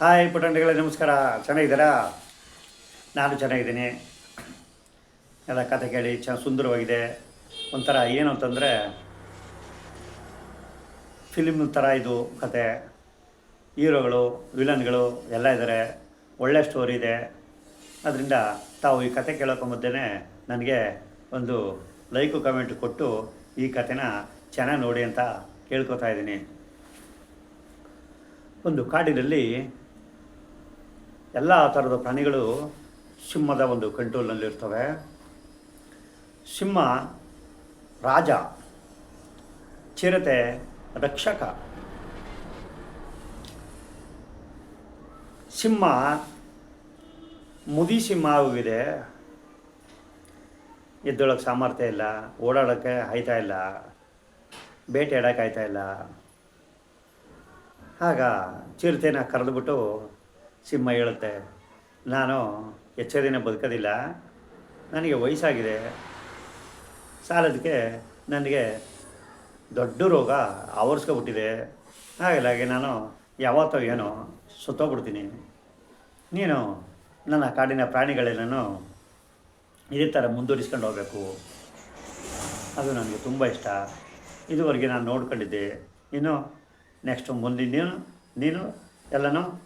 Hi ಪುಟಂಡಿಗಳೇ ನಮಸ್ಕಾರ. ಚೆನ್ನಾಗಿದ್ದೀರಾ? ನಾನು ಚೆನ್ನಾಗಿದ್ದೀನಿ. ಎಲ್ಲ ಕತೆ ಕೇಳಿ ಚ, ಸುಂದರವಾಗಿದೆ. ಒಂಥರ ಏನು ಅಂತಂದರೆ ಫಿಲಿಮ್ ಥರ ಇದು ಕತೆ. ಹೀರೋಗಳು, ವಿಲನ್ಗಳು ಎಲ್ಲ ಇದ್ದಾರೆ ಒಳ್ಳೆ ಸ್ಟೋರಿ ಇದೆ. ಅದರಿಂದ ತಾವು ಈ ಕತೆ ಕೇಳೋಕೆ ನನಗೆ ಒಂದು ಲೈಕು ಕಮೆಂಟ್ ಕೊಟ್ಟು ಈ ಕತೆನ ಚೆನ್ನಾಗಿ ನೋಡಿ ಅಂತ ಕೇಳ್ಕೊತಾ ಇದ್ದೀನಿ. ಒಂದು ಕಾಡಿನಲ್ಲಿ ಎಲ್ಲ ಥರದ ಪ್ರಾಣಿಗಳು ಸಿಂಹದ ಒಂದು ಕಂಟ್ರೋಲ್ನಲ್ಲಿರ್ತವೆ. ಸಿಂಹ ರಾಜ, ಚಿರತೆ, ರಕ್ಷಕ. ಸಿಂಹ ಮುದಿ ಸಿಂಹ ಆಗೋಗಿದೆ ಎದ್ದೊಳಕ್ಕೆ ಸಾಮರ್ಥ್ಯ ಇಲ್ಲ, ಓಡಾಡೋಕ್ಕೆ ಆಯ್ತಾ ಇಲ್ಲ, ಬೇಟೆ ಆಯ್ತಾ ಇಲ್ಲ. ಆಗ ಚಿರತೆನ ಕರೆದುಬಿಟ್ಟು ಸಿಂಹ ಹೇಳುತ್ತೆ, ನಾನು ಹೆಚ್ಚು ದಿನ ಬದುಕೋದಿಲ್ಲ, ನನಗೆ ವಯಸ್ಸಾಗಿದೆ. ಸಾಲದಕ್ಕೆ ನನಗೆ ದೊಡ್ಡ ರೋಗ ಆವರಿಸ್ಕೊಬಿಟ್ಟಿದೆ. ಹಾಗಾಗಿ ನಾನು ಯಾವತ್ತೋ ಏನೋ ಸುತ್ತೋಗ್ಬಿಡ್ತೀನಿ. ನೀನು ನನ್ನ ಕಾಡಿನ ಪ್ರಾಣಿಗಳೆಲ್ಲನೂ ಇದೇ ಥರ ಮುಂದುವರಿಸ್ಕೊಂಡು ಹೋಗಬೇಕು. ಅದು ನನಗೆ ತುಂಬ ಇಷ್ಟ. ಇದುವರೆಗೆ ನಾನು ನೋಡ್ಕೊಂಡಿದ್ದೆ. ಇನ್ನು ನೆಕ್ಸ್ಟ್ ಮುಂದಿನ ನೀನು ನೀನು ಎಲ್ಲನೂ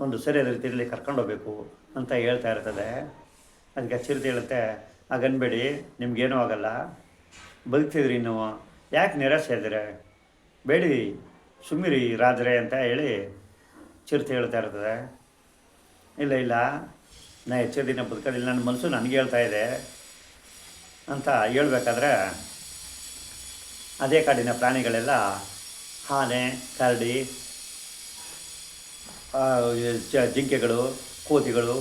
ಒಂದು ಸರಿಯಾದ ರೀತಿಯಲ್ಲಿ ಕರ್ಕೊಂಡು ಹೋಗ್ಬೇಕು ಅಂತ ಹೇಳ್ತಾ ಇರ್ತದೆ. ಅದಕ್ಕೆ ಚಿರತೆ ಹೇಳುತ್ತೆ, ಹಾಗನ್ಬೇಡಿ, ನಿಮ್ಗೇನೂ ಆಗಲ್ಲ. ಬದುಕ್ತಿದ್ರಿ ನೀವು. ಯಾಕೆ ನಿರಾಸೆ ಇದ್ದೀರ? ಬೇಡಿ ಸುಮ್ಮಿರಿ ರಾಜರೇ ಅಂತ ಹೇಳಿ ಚಿರತೆ ಹೇಳ್ತಾ ಇರ್ತದೆ. ಇಲ್ಲ ಇಲ್ಲ. ನಾ ಹೆಚ್ಚು ದಿನ ಬದುಕೋದಿಲ್ಲ. ನನ್ನ ಮನಸ್ಸು ನನಗೆ ಹೇಳ್ತಾ ಇದೆ ಅಂತ ಹೇಳ್ಬೇಕಾದ್ರೆ ಅದೇ ಕಾಡಿನ ಪ್ರಾಣಿಗಳೆಲ್ಲ ಆನೆ ಕರಡಿ ಜಿಂಕೆಗಳು, ಕೋತಿಗಳು,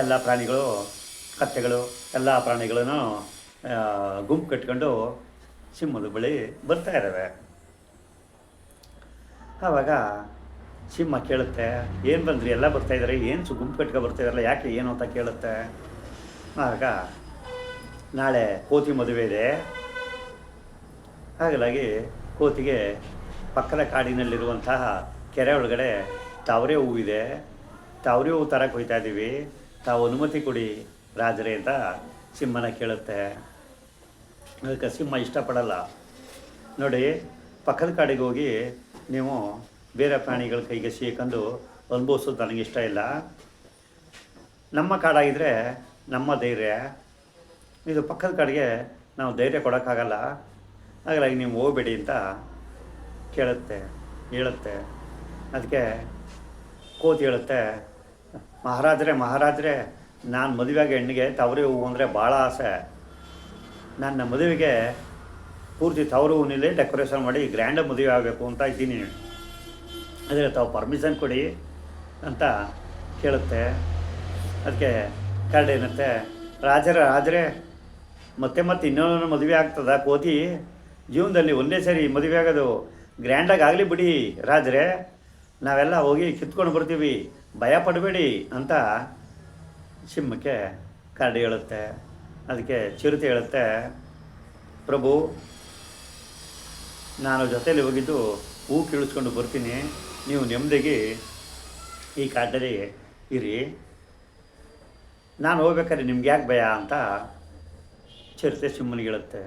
ಎಲ್ಲ ಪ್ರಾಣಿಗಳು, ಕತ್ತೆಗಳು, ಎಲ್ಲ ಪ್ರಾಣಿಗಳನ್ನು ಗುಂಪು ಕಟ್ಕೊಂಡು ಸಿಂಹದ ಬಳಿ ಬರ್ತಾ ಇದ್ದಾವೆ. ಆವಾಗ ಸಿಂಹ ಕೇಳುತ್ತೆ, ಏನು ಬಂದ್ರಿ? ಎಲ್ಲ ಬರ್ತಾ ಇದ್ದಾರೆ? ಏನು ಸು, ಗುಂಪು ಕಟ್ಕೊ ಬರ್ತಾ ಇದಾರಲ್ಲ ಯಾಕೆ ಏನು ಅಂತ ಕೇಳುತ್ತೆ? ಆಗ ನಾಳೆ ಕೋತಿ ಮದುವೆ ಇದೆ. ಹಾಗಾಗಿ ಕೋತಿಗೆ ಪಕ್ಕದ ಕಾಡಿನಲ್ಲಿರುವಂತಹ ಕೆರೆ ಒಳಗಡೆ ತಾವರೆ ಹೂವಿದೆ, ತಾವರೇ ಹೂವು ತರಕ್ಕೆ ಹೋಯ್ತಾ ಇದ್ದೀವಿ ತಾವು ಅನುಮತಿ ಕೊಡಿ ರಾಜರೇ ಅಂತ ಸಿಂಹನ ಕೇಳುತ್ತೆ. ಅದಕ್ಕೆ ಸಿಂಹ ಇಷ್ಟಪಡಲ್ಲ. ನೋಡಿ, ಪಕ್ಕದ ಕಾಡಿಗೆ ಹೋಗಿ ನೀವು ಬೇರೆ ಪ್ರಾಣಿಗಳ ಕೈಗೆ ಸಿಕ್ಕಂಡು ಅನುಭವಿಸೋದು ನನಗೆ ಇಷ್ಟ ಇಲ್ಲ. ನಮ್ಮ ಕಾಡಾಗಿದ್ದರೆ ನಮ್ಮ ಧೈರ್ಯ. ಇದು ಪಕ್ಕದ ಕಾಡಿಗೆ ನಾವು ಧೈರ್ಯ ಕೊಡೋಕ್ಕಾಗಲ್ಲ. ಹಾಗಾಗಿ ನೀವು ಹೋಗಬೇಡಿ ಅಂತ ಕೇಳುತ್ತೆ, ಹೇಳುತ್ತೆ. ಅದಕ್ಕೆ ಕೋತಿ ಹೇಳುತ್ತೆ. ಮಹಾರಾಜರೇ ಮಹಾರಾಜರೇ, ನಾನು ಮದುವೆಗೆ ಹೆಣ್ಣಿಗೆ ತವರಿ ಹೂವು ಅಂದರೆ ಭಾಳ ಆಸೆ. ನನ್ನ ಮದುವೆಗೆ ಪೂರ್ತಿ ತವರು ಹೂವಿನಲ್ಲಿ ಡೆಕೋರೇಷನ್ ಮಾಡಿ ಗ್ರ್ಯಾಂಡ್ ಮದುವೆ ಆಗಬೇಕು ಅಂತ ಇದ್ದೀನಿ. ಅದೇ ತಾವು ಪರ್ಮಿಷನ್ ಕೊಡಿ ಅಂತ ಕೇಳುತ್ತೆ. ಅದಕ್ಕೆ ಕಾರ್ಡ್ ಏನತ್ತೆ, ರಾಜರ ರಾಜರೇ, ಮತ್ತೆ ಮತ್ತೆ ಇನ್ನೊಂದು ಮದುವೆ ಆಗ್ತದ ಕೋತಿ? ಜೀವನದಲ್ಲಿ ಒಂದೇ ಸರಿ ಮದುವೆ ಆಗೋದು ಗ್ರ್ಯಾಂಡಾಗಿ ಆಗಲಿ ಬಿಡಿ ರಾಜರೇ. ನಾವೆಲ್ಲ ಹೋಗಿ ಕಿತ್ಕೊಂಡು ಬರ್ತೀವಿ. ಭಯ ಪಡಬೇಡಿ ಅಂತ ಸಿಂಹಕ್ಕೆ ಕರಡಿ ಹೇಳುತ್ತೆ. ಅದಕ್ಕೆ ಚಿರತೆ ಹೇಳುತ್ತೆ. ಪ್ರಭು, ನಾನು ಜೊತೆಯಲ್ಲಿ ಹೋಗಿದ್ದು ಹೂ ಕೀಳಿಸ್ಕೊಂಡು ಬರ್ತೀನಿ. ನೀವು ನೆಮ್ಮದಿಗೆ ಈ ಕಾಡಲ್ಲಿ ಇರಿ. ನಾನು ಹೋಗ್ಬೇಕಾದ್ರೆ ನಿಮ್ಗೆ ಯಾಕೆ ಭಯ ಅಂತ ಚಿರತೆ ಸಿಂಹನಿಗೆ ಹೇಳುತ್ತೆ.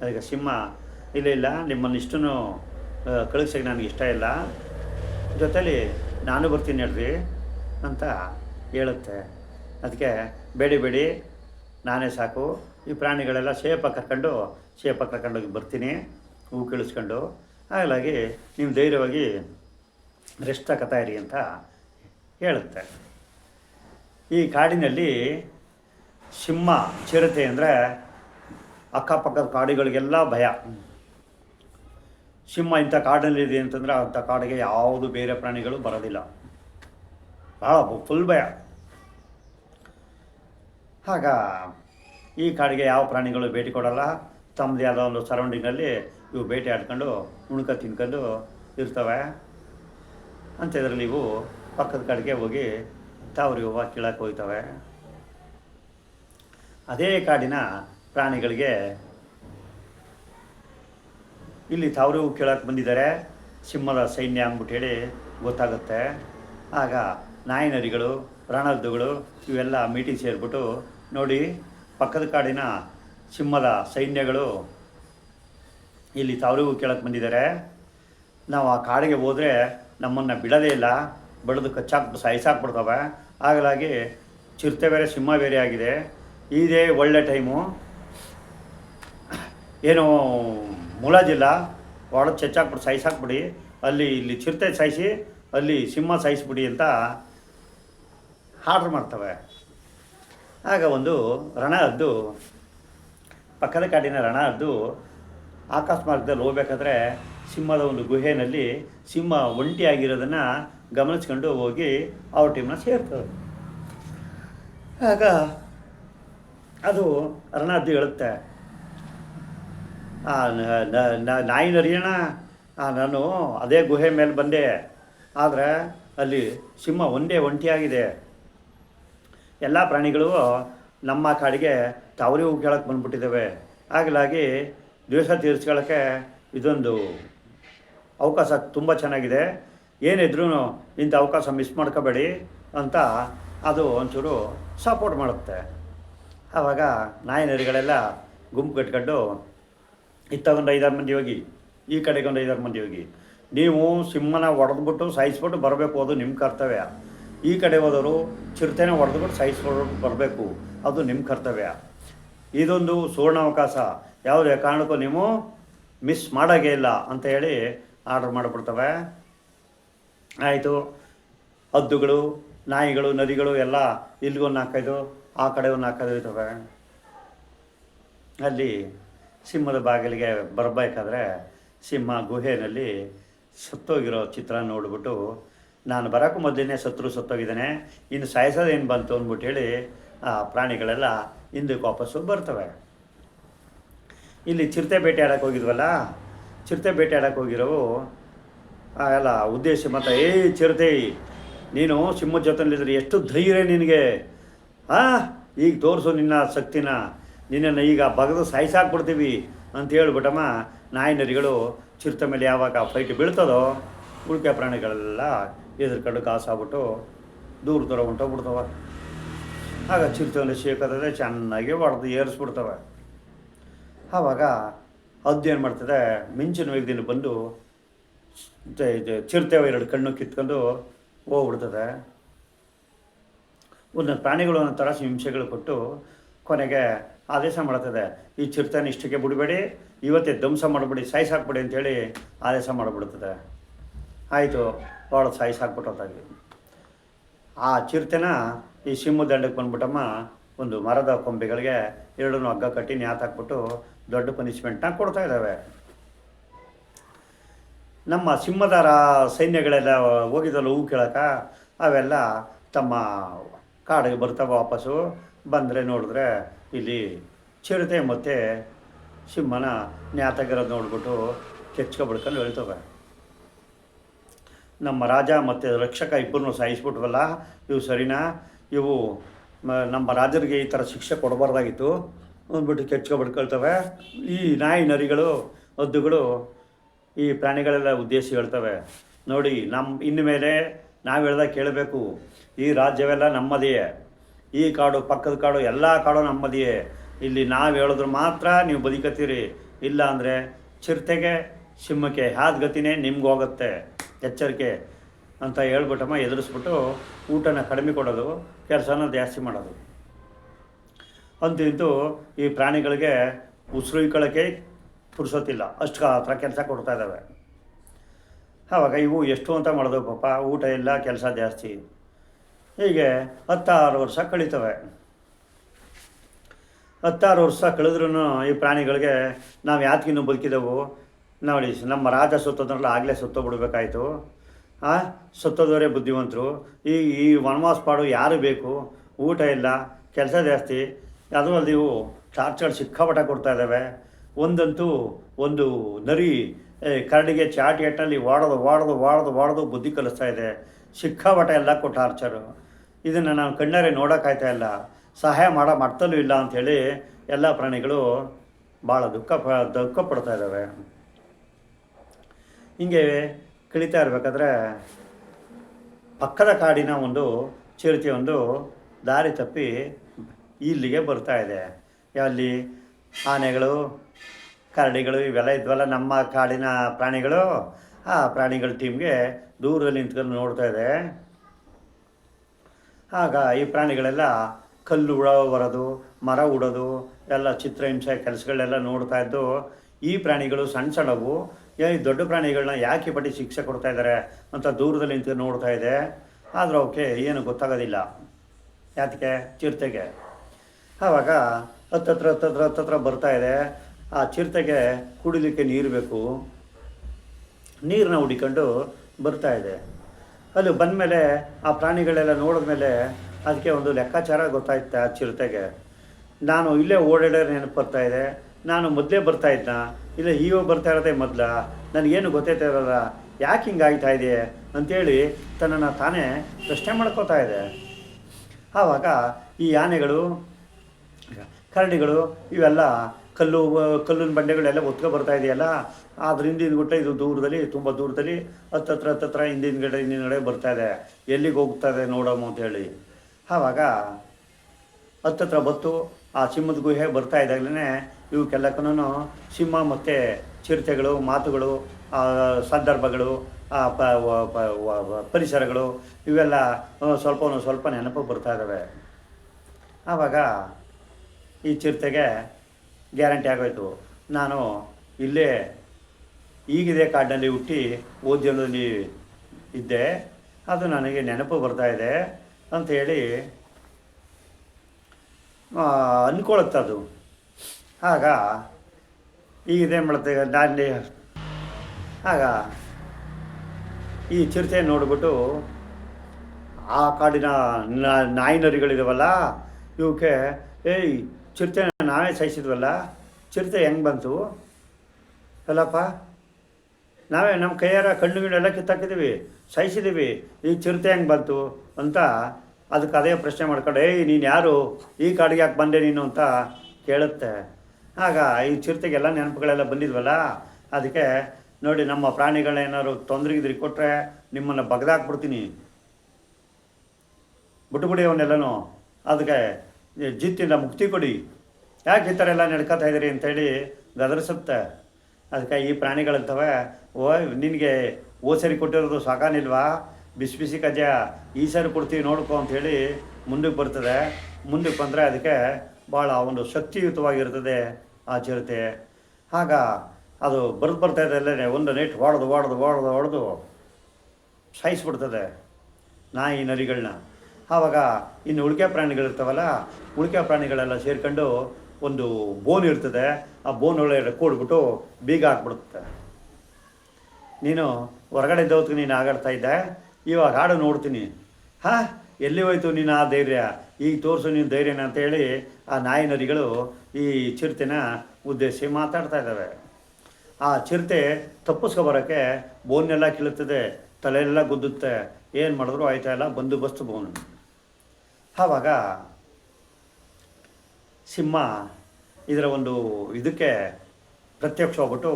ಅದಕ್ಕೆ ಸಿಂಹ, ಇಲ್ಲ ಇಲ್ಲ, ನಿಮ್ಮನ್ನು ಇಷ್ಟನ್ನು ಕಳಿಸೋಕೆ ನನಗೆ ಇಷ್ಟ ಇಲ್ಲ. ಜೊತೆಲಿ ನಾನು ಬರ್ತೀನಿ ಹೇಳ್ರಿ ಅಂತ ಹೇಳುತ್ತೆ. ಅದಕ್ಕೆ ಬೇಡಿ ಬೇಡಿ, ನಾನೇ ಸಾಕು. ಈ ಪ್ರಾಣಿಗಳೆಲ್ಲ ಸೇಫಾಗಿ ಕರ್ಕೊಂಡು ಸೇಫಾಗಿ ಕರ್ಕೊಂಡೋಗಿ ಬರ್ತೀನಿ. ಹೂ ಕೀಳಿಸ್ಕೊಂಡು. ಹಾಗಾಗಿ ನೀವು ಧೈರ್ಯವಾಗಿ ರೆಸ್ಟ್ ತಗೋತಾ ಇರಿ ಅಂತ ಹೇಳುತ್ತೆ. ಈ ಕಾಡಿನಲ್ಲಿ ಸಿಂಹ, ಚಿರತೆ ಅಂದರೆ ಅಕ್ಕಪಕ್ಕದ ಕಾಡುಗಳಿಗೆಲ್ಲ ಭಯ. ಸಿಂಹ ಇಂಥ ಕಾಡಲ್ಲಿದೆ ಅಂತಂದರೆ ಅಂಥ ಕಾಡಿಗೆ ಯಾವುದು ಬೇರೆ ಪ್ರಾಣಿಗಳು ಬರೋದಿಲ್ಲ. ಭಾಳ ಫುಲ್ ಭಯ. ಆಗ ಈ ಕಾಡಿಗೆ ಯಾವ ಪ್ರಾಣಿಗಳು ಭೇಟಿ ಕೊಡಲ್ಲ? ತಮ್ಮದೇ ಆದ ಒಂದು ಸರೌಂಡಿಂಗಲ್ಲಿ ಇವು ಬೇಟೆ ಆಡ್ಕೊಂಡು ಉಣ್ಕ ತಿನ್ಕೊಂಡು ಇರ್ತವೆ. ಅಂಥದ್ರಲ್ಲಿ ಇವು ಪಕ್ಕದ ಕಾಡಿಗೆ ಹೋಗಿ ತಾವ್ರಿ ಹೂವು ಕೀಳಕ್ಕೆ ಹೋಗ್ತವೆ. ಅದೇ ಕಾಡಿನ ಪ್ರಾಣಿಗಳಿಗೆ ಇಲ್ಲಿ ತಾವರೂ ಕೇಳಕ್ಕೆ ಬಂದಿದ್ದಾರೆ. ಸಿಂಹದ ಸೈನ್ಯ ಅಂದ್ಬಿಟ್ಟು ಹೇಳಿ ಗೊತ್ತಾಗುತ್ತೆ. ಆಗ ನಾಯಿನರಿಗಳು ರಣದ್ದುಗಳು ಇವೆಲ್ಲ ಮೀಟಿಂಗ್ ಸೇರಿಬಿಟ್ಟು ನೋಡಿ ಪಕ್ಕದ ಕಾಡಿನ ಸಿಂಹದ ಸೈನ್ಯಗಳು ಇಲ್ಲಿ ತಾವರಿಗೂ ಕೇಳಕ್ಕೆ ಬಂದಿದ್ದಾರೆ. ನಾವು ಆ ಕಾಡಿಗೆ ಹೋದರೆ ನಮ್ಮನ್ನು ಬಿಡೋದೇ ಇಲ್ಲ. ಬಡಿದು ಕಚ್ಚಾಕ್ ಸಾಯಿಸಾಕ್ಬಿಡ್ತವೆ. ಆಗಲಾಗಿ ಚಿರತೆ ಬೇರೆ, ಸಿಂಹ ಬೇರೆ ಆಗಿದೆ. ಇದೇ ಒಳ್ಳೆ ಟೈಮು. ಏನು ಮುಲಾಜಿಲ್ಲ ಒಳಗೆ ಚೆಚ್ಚಾಕ್ಬಿಟ್ಟು ಸಾಯಿಸಾಕ್ಬಿಡಿ ಅಲ್ಲಿ ಇಲ್ಲಿ ಚಿರತೆ ಸಾಯಿಸಿ ಅಲ್ಲಿ ಸಿಂಹ ಸಾಯಿಸ್ಬಿಡಿ ಅಂತ ಆರ್ಡ್ರ್ ಮಾಡ್ತವೆ. ಆಗ ಒಂದು ರಣ ಹದ್ದು ಪಕ್ಕದ ಕಾಡಿನ ರಣ ಹದ್ದು ಆಕಾಶ ಮಾರ್ಗದಲ್ಲಿ ಹೋಗ್ಬೇಕಾದ್ರೆ ಸಿಂಹದ ಒಂದು ಗುಹೆಯಲ್ಲಿ ಸಿಂಹ ಒಂಟಿಯಾಗಿರೋದನ್ನು ಗಮನಿಸ್ಕೊಂಡು ಹೋಗಿ ಅವ್ರ ಟೀಮ್ನ ಸೇರ್ತದೆ. ಆಗ ಅದು ರಣ ಅದ್ದು ಹೇಳುತ್ತೆ ಆ, ನ- ನ- ನ- ನಾನು ಅದೇ ಗುಹೆ ಮೇಲೆ ಬಂದೆ. ಆದರೆ ಅಲ್ಲಿ ಸಿಂಹ ಒಂದೇ ಒಂಟಿಯಾಗಿದೆ. ಎಲ್ಲ ಪ್ರಾಣಿಗಳು ನಮ್ಮ ಕಾಡಿಗೆ ತಾವರಿ ಕೇಳಕ್ಕೆ ಬಂದ್ಬಿಟ್ಟಿದ್ದಾವೆ. ಹಾಗಾಗಿ ದ್ವೇಷ ತೀರಿಸ್ಕೊಳ್ಳೋಕ್ಕೆ ಇದೊಂದು ಅವಕಾಶ ತುಂಬ ಚೆನ್ನಾಗಿದೆ. ಏನಿದ್ರೂ ಇಂಥ ಅವಕಾಶ ಮಿಸ್ ಮಾಡ್ಕೋಬೇಡಿ ಅಂತ ಅದು ಒಂಚೂರು ಸಪೋರ್ಟ್ ಮಾಡುತ್ತೆ. ಆವಾಗ ನಾಯಿ ನರಿಗಳೆಲ್ಲ ಗುಂಪು ಕಟ್ಕೊಂಡು ಇತ್ತಗೊಂದು ಐದಾರು ಮಂದಿ ಹೋಗಿ, ಈ ಕಡೆಗೊಂದು ಐದಾರು ಮಂದಿ ಹೋಗಿ. ನೀವು ಸಿಂಹನ ಹೊಡೆದ್ಬಿಟ್ಟು ಸಾಯಿಸ್ಬಿಟ್ಟು ಬರಬೇಕು, ಅದು ನಿಮ್ಮ ಕರ್ತವ್ಯ. ಈ ಕಡೆ ಹೋದವರು ಚಿರತೆನ ಹೊಡೆದ್ಬಿಟ್ಟು ಸಾಯಿಸ್ಬಿಟ್ಟು ಬರಬೇಕು, ಅದು ನಿಮ್ಮ ಕರ್ತವ್ಯ. ಇದೊಂದು ಸುವರ್ಣಾವಕಾಶ. ಯಾವುದೇ ಕಾರಣಕ್ಕೂ ನೀವು ಮಿಸ್ ಮಾಡೋಂಗೇ ಇಲ್ಲ ಅಂತ ಹೇಳಿ ಆರ್ಡರ್ ಮಾಡಿಬಿಡ್ತವೆ. ಆಯಿತು. ಹದ್ದುಗಳು, ನಾಯಿಗಳು, ನದಿಗಳು ಎಲ್ಲ ಇಲ್ಲಿಗೊಂದು ನಾಲ್ಕೈದು, ಆ ಕಡೆ ಒಂದು ನಾಲ್ಕೈದು ಇರ್ತವೆ. ಅಲ್ಲಿ ಸಿಂಹದ ಬಾಗಿಲಿಗೆ ಬರಬೇಕಾದ್ರೆ ಸಿಂಹ ಗುಹೆಯಲ್ಲಿ ಸತ್ತೋಗಿರೋ ಚಿತ್ರ ನೋಡಿಬಿಟ್ಟು, ನಾನು ಬರೋಕ್ಕೂ ಮೊದಲೇ ಸತ್ರು ಸತ್ತೋಗಿದ್ದಾನೆ, ಇನ್ನು ಸಾಯಿಸೋದೇನು ಬಂತು? ಅಂದ್ಬಿಟ್ಟು ಹೇಳಿ ಆ ಪ್ರಾಣಿಗಳೆಲ್ಲ ಹಿಂದಕ್ಕೆ ವಾಪಸ್ಸು ಬರ್ತವೆ. ಇಲ್ಲಿ ಚಿರತೆ ಬೇಟೆ ಆಡೋಕೆ ಹೋಗಿದ್ವಲ್ಲ, ಚಿರತೆ ಬೇಟೆ ಆಡೋಕೆ ಹೋಗಿರೋವು ಎಲ್ಲ ಉದ್ದೇಶ ಮತ್ತು ಏ ಚಿರತೆ, ನೀನು ಸಿಂಹದ ಜೊತೆಲಿದ್ರೆ ಎಷ್ಟು ಧೈರ್ಯ ನಿನಗೆ, ಆ? ಈಗ ತೋರಿಸು ನಿನ್ನ ಶಕ್ತಿನ. ನಿನ್ನನ್ನು ಈಗ ಬಗದು ಸಾಯಿಸಾಕ್ಬಿಡ್ತೀವಿ ಅಂತ ಹೇಳ್ಬಿಟ್ಟಮ್ಮ ನಾಯಿ ನರಿಗಳು ಚಿರತೆ ಮೇಲೆ ಯಾವಾಗ ಫೈಟ್ ಬೀಳ್ತದೋ ಉಳಿಕೆ ಪ್ರಾಣಿಗಳೆಲ್ಲ ಎದುರ್ಕೊಂಡು ಕಾಸಾಗ್ಬಿಟ್ಟು ದೂರ ದೂರ ಹೊಂಟೋಗ್ಬಿಡ್ತವೆ. ಆಗ ಚಿರತೆಯಲ್ಲಿ ಶೇಖರದೇ ಚೆನ್ನಾಗಿ ಹೊಡೆದು ಏರಿಸ್ಬಿಡ್ತವೆ. ಆವಾಗ ಏನು ಮಾಡ್ತದೆ, ಮಿಂಚಿನ ವೇಗದಿಂದ ಬಂದು ಇದು ಎರಡು ಕಣ್ಣು ಕಿತ್ಕೊಂಡು ಹೋಗ್ಬಿಡ್ತದೆ. ಒಂದೊಂದು ಪ್ರಾಣಿಗಳು ಒಂದೊಂದು ಹಿಂಸೆಗಳು ಕೊಟ್ಟು ಕೊನೆಗೆ ಆದೇಶ ಮಾಡ್ತದೆ. ಈ ಚಿರ್ತನ ಇಷ್ಟಕ್ಕೆ ಬಿಡಬೇಡಿ, ಇವತ್ತೇ ಧ್ವಂಸ ಮಾಡಿಬಿಡಿ ಸಾಯಿಸಾಕ್ಬಿಡಿ ಅಂತೇಳಿ ಆದೇಶ ಮಾಡಿಬಿಡ್ತದೆ. ಆಯಿತು ಭಾಳ ಸಾಯಿಸಾಕ್ಬಿಟ್ಟೋದಾಗಿ ಆ ಚಿರ್ತನ ಈ ಸಿಂಹ ದಂಡಕ್ಕೆ ಬಂದ್ಬಿಟ್ಟಮ್ಮ, ಒಂದು ಮರದ ಕೊಂಬೆಗಳಿಗೆ ಎರಡನ್ನೂ ಹಗ್ಗ ಕಟ್ಟಿ ನ್ಯಾತಾಕ್ಬಿಟ್ಟು ದೊಡ್ಡ ಪನಿಷ್ಮೆಂಟ್ನ ಕೊಡ್ತಾ ಇದ್ದಾವೆ. ನಮ್ಮ ಸಿಂಹದಾರ ಸೈನ್ಯಗಳೆಲ್ಲ ಹೋಗಿದ್ದಲ್ಲ ಹೂ ಕೇಳಕ, ಅವೆಲ್ಲ ತಮ್ಮ ಕಾಡಿಗೆ ಬರ್ತಾವೆ ವಾಪಸ್ಸು. ಬಂದರೆ ನೋಡಿದ್ರೆ ಇಲ್ಲಿ ಚಿರತೆ ಮತ್ತು ಸಿಂಹನ ನ್ಯಾತಗಿರೋದು ನೋಡ್ಬಿಟ್ಟು ಕೆಚ್ಕೊಬಿಡ್ಕೊಂಡು ಹೇಳ್ತವೆ. ನಮ್ಮ ರಾಜ ಮತ್ತು ರಕ್ಷಕ ಇಬ್ಬರನ್ನೂ ಸಾಯಿಸ್ಬಿಟ್ವಲ್ಲ, ಇವು ಸರಿನಾ? ಇವು ನಮ್ಮ ರಾಜರಿಗೆ ಈ ಥರ ಶಿಕ್ಷೆ ಕೊಡಬಾರ್ದಾಗಿತ್ತು ಅಂದ್ಬಿಟ್ಟು ಕೆಚ್ಕೊಬಿಡ್ಕೊಳ್ತವೆ ಈ ನಾಯಿ ನರಿಗಳು, ಹದ್ದುಗಳು ಈ ಪ್ರಾಣಿಗಳೆಲ್ಲ ಉದ್ದೇಶ ಹೇಳ್ತವೆ. ನೋಡಿ ನಮ್ಮ ಇನ್ನು ಮೇಲೆ ನಾವು ಹೇಳ್ದಾಗ ಕೇಳಬೇಕು. ಈ ರಾಜ್ಯವೆಲ್ಲ ನಮ್ಮದೇ. ಈ ಕಾಡು, ಪಕ್ಕದ ಕಾಡು, ಎಲ್ಲ ಕಾಡು ನಮ್ಮದೇ ಇಲ್ಲಿ ನಾವು ಹೇಳಿದ್ರು ಮಾತ್ರ ನೀವು ಬದುಕತ್ತೀರಿ. ಇಲ್ಲ ಅಂದರೆ ಚಿರತೆಗೆ, ಸಿಂಹಕ್ಕೆ ಗತಿನೇ ನಿಮ್ಗೆ ಹೋಗುತ್ತೆ. ಎಚ್ಚರಿಕೆ ಅಂತ ಹೇಳ್ಬಿಟ್ಟಮ್ಮ, ಎದುರಿಸ್ಬಿಟ್ಟು ಊಟನ ಕಡಿಮೆ ಕೊಡೋದು, ಕೆಲಸನ ಜಾಸ್ತಿ ಮಾಡೋದು. ಅಂತಿಂತೂ ಈ ಪ್ರಾಣಿಗಳಿಗೆ ಉಸಿರು ಇಕ್ಕೊಳ್ಳೋಕ್ಕೆ ಪುರ್ಸೋತಿಲ್ಲ ಅಷ್ಟು ಆ ಥರ ಕೆಲಸ ಕೊಡ್ತಾ ಇದ್ದಾವೆ ಆವಾಗ ಇವು ಎಷ್ಟು ಅಂತ ಮಾಡೋದು ಪಾಪ, ಊಟ ಇಲ್ಲ, ಕೆಲಸ ಜಾಸ್ತಿ. ಹೀಗೆ ಹತ್ತಾರು ವರ್ಷ ಕಳೀತವೆ. ಹತ್ತಾರು ವರ್ಷ ಕಳೆದ್ರೂ ಈ ಪ್ರಾಣಿಗಳಿಗೆ ನಾವು ಯಾತಕಿನ್ನೂ ಬದುಕಿದೆವು. ನೋಡಿ ನಮ್ಮ ರಾಜ ಸುತ್ತೋದ್ರಲ್ಲ ಆಗಲೇ ಸುತ್ತೋಗ್ಬಿಡ್ಬೇಕಾಯ್ತು ಆ, ಸುತ್ತೋದವರೇ ಬುದ್ಧಿವಂತರು. ಈ ಈ ವನವಾಸ ಪಾಡು ಯಾರು ಬೇಕು? ಊಟ ಇಲ್ಲ, ಕೆಲಸ ಜಾಸ್ತಿ. ಅದು ಅಲ್ಲದೆ ಇವು ಟಾರ್ಚರ್ ಸಿಕ್ಕಾಪಟ ಕೊಡ್ತಾ ಇದ್ದಾವೆ ಒಂದಂತೂ ಒಂದು ನರಿ ಕರಡಿಗೆ ಚಾಟಿ ಎಟ್ಟಲ್ಲಿ ಓಡೋದು ಓಡೋದು ಓಡೋದು ಓಡೋದು ಬುದ್ಧಿ ಕಲಿಸ್ತಾ ಇದೆ. ಸಿಕ್ಕಾಪಟ್ಟ ಎಲ್ಲ ಕೊಟ್ಟು ಟಾರ್ಚರು. ಇದನ್ನು ನಾನು ಕಣ್ಣಾರೆ ನೋಡೋಕ್ಕಾಯ್ತಾ ಇಲ್ಲ. ಸಹಾಯ ಮಾಡೋ ಮಾಡ್ತಲೂ ಇಲ್ಲ ಅಂಥೇಳಿ ಎಲ್ಲ ಪ್ರಾಣಿಗಳು ಭಾಳ ದುಃಖ ಪ, ದುಃಖ ಪಡ್ತಾ ಇದ್ದಾವೆ ಹಿಂಗೆ ಕಳೀತಾ ಇರಬೇಕಾದ್ರೆ ಪಕ್ಕದ ಕಾಡಿನ ಒಂದು ಚಿರತೆ ಒಂದು ದಾರಿ ತಪ್ಪಿ ಇಲ್ಲಿಗೆ ಬರ್ತಾ ಇದೆ. ಅಲ್ಲಿ ಆನೆಗಳು, ಕರಡಿಗಳು ಇವೆಲ್ಲ ಇದ್ವಲ್ಲ ನಮ್ಮ ಕಾಡಿನ ಪ್ರಾಣಿಗಳು. ಆ ಪ್ರಾಣಿಗಳ ಟೀಮ್ಗೆ ದೂರದಲ್ಲಿ ನಿಂತ್ಕೊಂಡು ನೋಡ್ತಾ ಇದೆ. ಆಗ ಈ ಪ್ರಾಣಿಗಳೆಲ್ಲ ಕಲ್ಲು ಉಳ ಬರೋದು, ಮರ ಉಡೋದು, ಎಲ್ಲ ಚಿತ್ರಹಿಂಸೆ ಕೆಲಸಗಳೆಲ್ಲ ನೋಡ್ತಾ ಇದ್ದು ಈ ಪ್ರಾಣಿಗಳು ಸಣ್ಣ ಸಣ್ಣವು. ಈ ದೊಡ್ಡ ಪ್ರಾಣಿಗಳನ್ನ ಯಾಕೆ ಬಡ್ಡಿ ಶಿಕ್ಷೆ ಕೊಡ್ತಾ ಇದ್ದಾರೆ ಅಂತ ದೂರದಲ್ಲಿ ನಿಂತು ನೋಡ್ತಾ ಇದೆ. ಆದರೆ ಅವಕ್ಕೆ ಏನು ಗೊತ್ತಾಗೋದಿಲ್ಲ. ಯಾತಕ್ಕೆ? ಚಿರತೆಗೆ. ಆವಾಗ ಹತ್ತತ್ರ ಹತ್ತತ್ರ ಹತ್ತತ್ರ ಬರ್ತಾ ಇದೆ. ಆ ಚಿರತೆಗೆ ಕುಡಿಲಿಕ್ಕೆ ನೀರು ಬೇಕು. ನೀರನ್ನ ಹುಡಿಕೊಂಡು ಬರ್ತಾ ಇದೆ. ಅಲ್ಲಿ ಬಂದಮೇಲೆ ಆ ಪ್ರಾಣಿಗಳೆಲ್ಲ ನೋಡಿದ್ಮೇಲೆ ಅದಕ್ಕೆ ಒಂದು ಲೆಕ್ಕಾಚಾರ ಗೊತ್ತಾಯ್ತಾ ಚಿರತೆಗೆ. ನಾನು ಇಲ್ಲೇ ಓಡಾಡೋ ನೆನಪು ಬರ್ತಾ ಇದೆ. ನಾನು ಮೊದಲೇ ಬರ್ತಾ ಇದ್ನ. ಇಲ್ಲ ಈಗ ಬರ್ತಾ ಇರೋದೇ ಮೊದಲ. ನನಗೇನು ಗೊತ್ತೈತೆ ಇರಲ್ಲ. ಯಾಕೆ ಹಿಂಗಾಗ್ತಾ ಇದೆ ಅಂತೇಳಿ ತನ್ನನ್ನು ತಾನೇ ಪ್ರಶ್ನೆ ಮಾಡ್ಕೋತಾ ಇದೆ. ಆವಾಗ ಈ ಆನೆಗಳು ಕರಡಿಗಳು ಇವೆಲ್ಲ ಕಲ್ಲು ಕಲ್ಲಿನ ಬಂಡೆಗಳೆಲ್ಲ ಒತ್ಕೊ ಬರ್ತಾ ಇದೆಯಲ್ಲ ಅದ್ರ ಹಿಂದಿನ ಗುಟ್ಟ ಇದು ದೂರದಲ್ಲಿ, ತುಂಬ ದೂರದಲ್ಲಿ, ಹತ್ತತ್ರ ಹತ್ತತ್ರ ಹಿಂದಿನ ಗಡೆ ಹಿಂದಿನ ಕಡೆ ಬರ್ತಾ ಇದೆ. ಎಲ್ಲಿಗೆ ಹೋಗ್ತದೆ ನೋಡಮ್ಮ ಅಂತ ಹೇಳಿ. ಆವಾಗ ಹತ್ತತ್ರ ಬತ್ತು, ಆ ಸಿಂಹದ ಗುಹೆ ಬರ್ತಾ ಇದ್ದಾಗಲೇ ಇವಕ್ಕೆಲ್ಲಕ್ಕೂ ಸಿಂಹ ಮತ್ತು ಚಿರತೆಗಳು, ಮಾತುಗಳು ಸಂದರ್ಭಗಳು ಪರಿಸರಗಳು, ಇವೆಲ್ಲ ಸ್ವಲ್ಪ ಸ್ವಲ್ಪ ನೆನಪು ಬರ್ತಾ ಇದ್ದಾವೆ ಆವಾಗ ಈ ಚಿರತೆಗೆ ಗ್ಯಾರಂಟಿ ಆಗೋಯಿತು. ನಾನು ಇಲ್ಲೇ ಈಗಿದೆ ಕಾಡಿನಲ್ಲಿ ಹುಟ್ಟಿ ಓದ್ಯದಲ್ಲಿ ಇದ್ದೆ. ಅದು ನನಗೆ ನೆನಪು ಬರ್ತಾ ಇದೆ ಅಂತ ಹೇಳಿ ಅಂದ್ಕೊಳತ್ತೆ ಅದು. ಆಗ ಈಗಿದೆ ಮಾಡುತ್ತೆ ನಾನು ಆಗ ಈ ಚಿರತೆ ನೋಡಿಬಿಟ್ಟು ಆ ಕಾಡಿನ ನಾಯಿನರಿಗಳಿದಾವಲ್ಲ ನಾಯಿ ನರಿಗಳಿದಾವಲ್ಲ ಇವಕ್ಕೆ, ಏಯ್, ಚಿರತೆ ನಾವೇ ಸಹಿಸಿದ್ವಲ್ಲ? ಚಿರತೆ ಹೆಂಗೆ ಬಂತು? ಅಲ್ಲಪ್ಪ, ನಾವೇ ನಮ್ಮ ಕೈಯಾರ ಕಣ್ಣು ಗಿಣ್ಣು ಎಲ್ಲ ಕಿತ್ತಾಕಿದ್ದೀವಿ, ಸಹಿಸಿದ್ದೀವಿ, ಈ ಚಿರತೆ ಹೆಂಗೆ ಬಂತು ಅಂತ ಅದಕ್ಕೆ ಅದೇ ಪ್ರಶ್ನೆ ಮಾಡ್ಕೊಂಡು, ಏಯ್, ನೀನು ಯಾರು? ಈ ಕಾಡಿಗೆ ಯಾಕೆ ಬಂದೆ ನೀನು? ಅಂತ ಕೇಳುತ್ತೆ. ಆಗ ಈ ಚಿರತೆಗೆಲ್ಲ ನೆನಪುಗಳೆಲ್ಲ ಬಂದಿದ್ವಲ್ಲ, ಅದಕ್ಕೆ ನೋಡಿ ನಮ್ಮ ಪ್ರಾಣಿಗಳೇನಾದ್ರು ತೊಂದರೆ ಇದ್ರಿ ಕೊಟ್ಟರೆ ನಿಮ್ಮನ್ನು ಬಗ್ದಾಕ್ಬಿಡ್ತೀನಿ. ಬಿಟ್ಟುಬಿಡಿ ಅವನ್ನೆಲ್ಲನೂ. ಅದಕ್ಕೆ ಜಿತ್ತಿಂದ ಮುಕ್ತಿ ಕೊಡಿ. ಯಾಕೆ ಈ ಥರ ಎಲ್ಲ ನಡ್ಕೊತಾ ಇದ್ದೀರಿ ಅಂತೇಳಿ ಗದರಿಸುತ್ತೆ. ಅದಕ್ಕೆ ಈ ಪ್ರಾಣಿಗಳಂತವೆ, ಓ, ನಿನಗೆ ಓ ಸರಿ ಕೊಟ್ಟಿರೋದು ಸಾಕಾನಿಲ್ವಾ? ಬಿಸಿ ಬಿಸಿ ಕಜ್ಜ ಈ ಸರಿ ಕೊಡ್ತೀವಿ ನೋಡ್ಕೊ ಅಂಥೇಳಿ ಮುಂದಕ್ಕೆ ಬರ್ತದೆ. ಮುಂದಕ್ಕೆ ಬಂದರೆ ಅದಕ್ಕೆ ಭಾಳ ಒಂದು ಶಕ್ತಿಯುತವಾಗಿರ್ತದೆ ಆ ಚಿರತೆ. ಆಗ ಅದು ಬರೆದು ಬರ್ತಾ ಇದ್ದಲ್ಲೇ ಒಂದು ನೆಟ್ ಹೊಡೆದು ಹೊಡೆದು ಹೊಡೆದು ಹೊಡೆದು ಸಾಯಿಸ್ಬಿಡ್ತದೆ ನಾಯಿ ನರಿಗಳನ್ನ. ಆವಾಗ ಇನ್ನು ಉಳಿಕೆ ಪ್ರಾಣಿಗಳಿರ್ತಾವಲ್ಲ, ಉಳಿಕೆ ಪ್ರಾಣಿಗಳೆಲ್ಲ ಸೇರ್ಕೊಂಡು ಒಂದು ಬೋನ್ ಇರ್ತದೆ, ಆ ಬೋನ್ ಒಳಗಡೆ ಕೂಡ್ಬಿಟ್ಟು ಬೀಗ ಹಾಕ್ಬಿಡುತ್ತೆ. ನೀನು ಹೊರಗಡೆ ಹೊತ್ತಿಗೆ ನೀನು ಆಗಾಡ್ತಾ ಇದ್ದೆ, ಇವಾಗ ಹಾಡು ನೋಡ್ತೀನಿ. ಹಾಂ, ಎಲ್ಲಿ ಹೋಯ್ತು ನೀನು ಆ ಧೈರ್ಯ? ಈಗ ತೋರಿಸು ನೀನು ಧೈರ್ಯನ ಅಂತೇಳಿ ಆ ನಾಯಿ ನರಿಗಳು ಈ ಚಿರತೆನ ಉದ್ದೇಶಿ ಮಾತಾಡ್ತಾ ಇದ್ದಾವೆ. ಆ ಚಿರತೆ ತಪ್ಪಿಸ್ಕೊಬರೋಕ್ಕೆ ಬೋನ್ನೆಲ್ಲ ಕೀಳುತ್ತದೆ, ತಲೆಯೆಲ್ಲ ಗುದ್ದುತ್ತೆ. ಏನು ಮಾಡಿದ್ರು ಆಯ್ತಾ ಇಲ್ಲ? ಬಂದೋಬಸ್ತು ಬೋನ್ ಆವಾಗ ಸಿಂಹ ಇದರ ಒಂದು ಇದಕ್ಕೆ ಪ್ರತ್ಯಕ್ಷ ಹೋಗ್ಬಿಟ್ಟು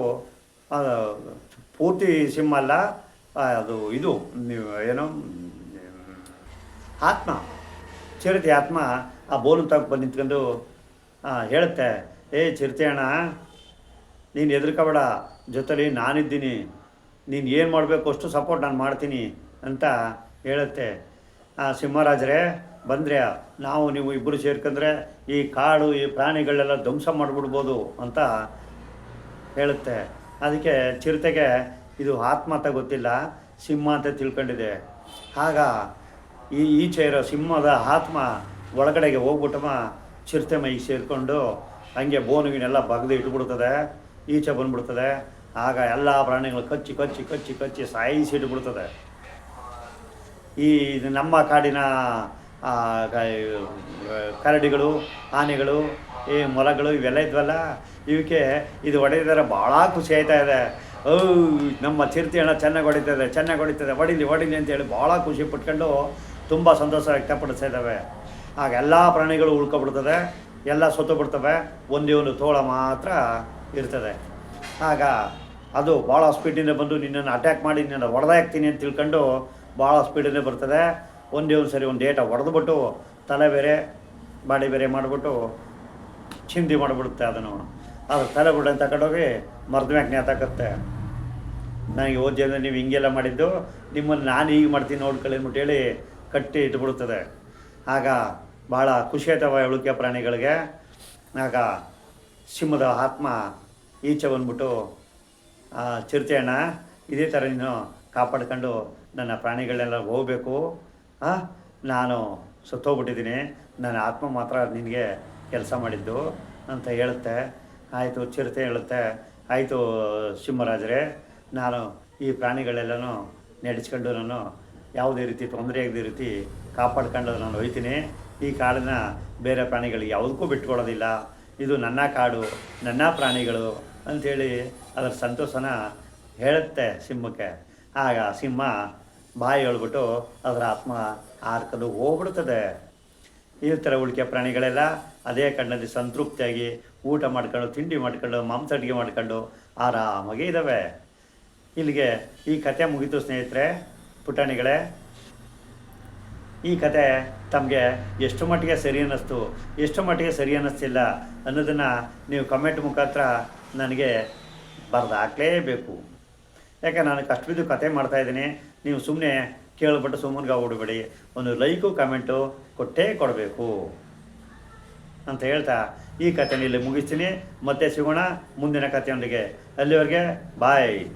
ಪೂರ್ತಿ ಸಿಂಹ ಅಲ್ಲ ಅದು ಇದು ಏನೋ, ಆತ್ಮ, ಚಿರತೆ ಆತ್ಮ, ಆ ಬೋನು ತಗೊಂಡು ಬಂದು ನಿಂತ್ಕೊಂಡು ಹೇಳುತ್ತೆ, ಏ ಚಿರತೆ ಅಣ್ಣ, ನೀನು ಹೆದರ್ಕೋಬೇಡ, ಜೊತೆಲಿ ನಾನಿದ್ದೀನಿ, ನೀನು ಏನು ಮಾಡಬೇಕು ಅಷ್ಟು ಸಪೋರ್ಟ್ ನಾನು ಮಾಡ್ತೀನಿ ಅಂತ ಹೇಳುತ್ತೆ. ಆ, ಸಿಂಹರಾಜರೇ ಬಂದರೆ ನಾವು ನೀವು ಇಬ್ಬರು ಸೇರ್ಕೊಂಡ್ರೆ ಈ ಕಾಡು, ಈ ಪ್ರಾಣಿಗಳೆಲ್ಲ ಧ್ವಂಸ ಮಾಡಿಬಿಡ್ಬೋದು ಅಂತ ಹೇಳುತ್ತೆ. ಅದಕ್ಕೆ ಚಿರತೆಗೆ ಇದು ಆತ್ಮ ಅಂತ ಗೊತ್ತಿಲ್ಲ, ಸಿಂಹ ಅಂತ ತಿಳ್ಕೊಂಡಿದೆ. ಆಗ ಈ ಈಚೆ ಇರೋ ಸಿಂಹದ ಆತ್ಮ ಒಳಗಡೆಗೆ ಹೋಗ್ಬಿಟ್ಟಮ್ಮ ಚಿರತೆ ಮೈಗೆ ಸೇರಿಕೊಂಡು ಹಂಗೆ ಬೋನುವಿನೆಲ್ಲ ಬಗ್ದು ಇಟ್ಬಿಡ್ತದೆ, ಈಚೆ ಬಂದ್ಬಿಡ್ತದೆ. ಆಗ ಎಲ್ಲ ಪ್ರಾಣಿಗಳು ಕಚ್ಚಿ ಕಚ್ಚಿ ಕಚ್ಚಿ ಕಚ್ಚಿ ಸಾಯಿಸಿ ಇಟ್ಬಿಡ್ತದೆ ಈ ನಮ್ಮ ಕಾಡಿನ ಕರಡಿಗಳು, ಆನೆಗಳು, ಈ ಮೊಲಗಳು ಇವೆಲ್ಲ ಇದ್ವಲ್ಲ, ಇವಕ್ಕೆ ಇದು ಹೊಡೆದಿದ್ದಾರೆ ಭಾಳ ಖುಷಿ ಆಯ್ತಾ ಇದೆ. ಓ ನಮ್ಮ ಚಿರತೆ ಹಣ ಚೆನ್ನಾಗಿ ಹೊಡಿತದೆ ಚೆನ್ನಾಗಿ ಹೊಡಿತದೆ, ಹೊಡಿಲಿ ಹೊಡಿಲಿ ಅಂತೇಳಿ ಭಾಳ ಖುಷಿ ಪಟ್ಕೊಂಡು ತುಂಬ ಸಂತೋಷ ವ್ಯಕ್ತಪಡಿಸ್ತಾ ಇದ್ದಾವೆ. ಆಗ ಎಲ್ಲ ಪ್ರಾಣಿಗಳು ಉಳ್ಕೊಬಿಡ್ತದೆ, ಎಲ್ಲ ಸೊತ್ತು ಬಿಡ್ತವೆ, ಒಂದೇ ಒಂದು ತೋಳ ಮಾತ್ರ ಇರ್ತದೆ. ಆಗ ಅದು ಭಾಳ ಸ್ಪೀಡಿಂದ ಬಂದು ನಿನ್ನನ್ನು ಅಟ್ಯಾಕ್ ಮಾಡಿ, ನಿನ್ನನ್ನು ಹೊಡೆದಾಕ್ತೀನಿ ಅಂತ ತಿಳ್ಕೊಂಡು ಭಾಳ ಸ್ಪೀಡಿಂದ ಬರ್ತದೆ. ಒಂದೇ ಒಂದು ಸರಿ ಒಂದು ಡೇಟ ಹೊಡೆದ್ಬಿಟ್ಟು ತಲೆ ಬೇರೆ ಬಾಡಿ ಬೇರೆ ಮಾಡಿಬಿಟ್ಟು ಚಿಂದಿ ಮಾಡಿಬಿಡುತ್ತೆ ಅದನ್ನು. ಅದು ತಲೆ ಬಿಡೋ ತಗೊಂಡೋಗಿ ಮರದ ನೇತಾಕತ್ತೆ ನನಗೆ ಓದ್ಯಂದ್ರೆ ನೀವು ಹಿಂಗೆಲ್ಲ ಮಾಡಿದ್ದು ನಿಮ್ಮನ್ನು ನಾನು ಹೀಗೆ ಮಾಡ್ತೀನಿ ನೋಡ್ಕೊಳ್ಳಿ ಅಂದ್ಬಿಟ್ಟು ಹೇಳಿ ಕಟ್ಟಿ ಇಟ್ಬಿಡುತ್ತದೆ. ಆಗ ಭಾಳ ಖುಷಿ ಆಯ್ತವ ಉಳಿಕೆ ಪ್ರಾಣಿಗಳಿಗೆ. ಆಗ ಸಿಂಹದ ಆತ್ಮ ಈಚೆ ಬಂದ್ಬಿಟ್ಟು "ಆ, ಚಿರತೆ ಇದೇ ಥರ ನೀನು ಕಾಪಾಡ್ಕೊಂಡು ನನ್ನ ಪ್ರಾಣಿಗಳೆಲ್ಲ ಹೋಗಬೇಕು. ನಾನು ಸತ್ತೋಗ್ಬಿಟ್ಟಿದ್ದೀನಿ. ನನ್ನ ಆತ್ಮ ಮಾತ್ರ ನಿನಗೆ ಕೆಲಸ ಮಾಡಿದ್ದು ಅಂತ ಹೇಳುತ್ತೆ. ಆಯಿತು, ಚಿರತೆ ಹೇಳುತ್ತೆ. ಆಯಿತು ಸಿಂಹರಾಜರೇ, ನಾನು ಈ ಪ್ರಾಣಿಗಳೆಲ್ಲನೂ ನಡೆಸ್ಕೊಂಡು ನಾನು ಯಾವುದೇ ರೀತಿ ತೊಂದರೆ ಆಗದೇ ರೀತಿ ಕಾಪಾಡ್ಕೊಂಡು ನಾನು ಹೋಯ್ತೀನಿ. ಈ ಕಾಡನ್ನ ಬೇರೆ ಪ್ರಾಣಿಗಳಿಗೆ ಯಾವುದಕ್ಕೂ ಬಿಟ್ಕೊಡೋದಿಲ್ಲ. ಇದು ನನ್ನ ಕಾಡು, ನನ್ನ ಪ್ರಾಣಿಗಳು ಅಂಥೇಳಿ ಅದರ ಸಂತೋಷನ ಹೇಳುತ್ತೆ ಸಿಂಹಕ್ಕೆ. ಆಗ ಸಿಂಹ ಬಾಯಿ ಹೇಳ್ಬಿಟ್ಟು ಅದರ ಆತ್ಮ ಆರ್ಕಲು ಹೋಗ್ಬಿಡ್ತದೆ. ಈ ಥರ ಉಳಿಕೆ ಪ್ರಾಣಿಗಳೆಲ್ಲ ಅದೇ ಕಣ್ಣಲ್ಲಿ ಸಂತೃಪ್ತಿಯಾಗಿ ಊಟ ಮಾಡ್ಕೊಂಡು, ತಿಂಡಿ ಮಾಡ್ಕೊಂಡು, ಮಾಂಸ ಅಡುಗೆ ಮಾಡ್ಕೊಂಡು ಆರಾಮಾಗಿ ಇದ್ದಾವೆ. ಇಲ್ಲಿಗೆ ಈ ಕತೆ ಮುಗಿತು ಸ್ನೇಹಿತರೆ, ಪುಟಾಣಿಗಳೇ. ಈ ಕತೆ ತಮಗೆ ಎಷ್ಟು ಮಟ್ಟಿಗೆ ಸರಿ ಅನ್ನಿಸ್ತು, ಎಷ್ಟು ಮಟ್ಟಿಗೆ ಸರಿ ಅನ್ನಿಸ್ತಿಲ್ಲ ಅನ್ನೋದನ್ನು ನೀವು ಕಮೆಂಟ್ ಮುಖಾಂತರ ನನಗೆ ಬರೆದು ಹಾಕಲೇಬೇಕು ಯಾಕೆ, ನಾನು ಕಷ್ಟ ಬಿದ್ದು ಕತೆ ಮಾಡ್ತಾಯಿದ್ದೀನಿ ನೀವು ಸುಮ್ಮನೆ ಕೇಳಿಬಿಟ್ಟು ಸುಮ್ಮನಿಗೆ ಓಡಬೇಡಿ ಒಂದು ಲೈಕು, ಕಮೆಂಟು ಕೊಟ್ಟೇ ಕೊಡಬೇಕು. ಅಂತ ಹೇಳ್ತಾ ಈ ಕಥೆನ ಇಲ್ಲಿ ಮುಗಿಸ್ತೀನಿ. ಮತ್ತೆ ಸಿಗೋಣ ಮುಂದಿನ ಕಥೆಯೊಂದಿಗೆ. ಅಲ್ಲಿವರೆಗೆ ಬಾಯ್.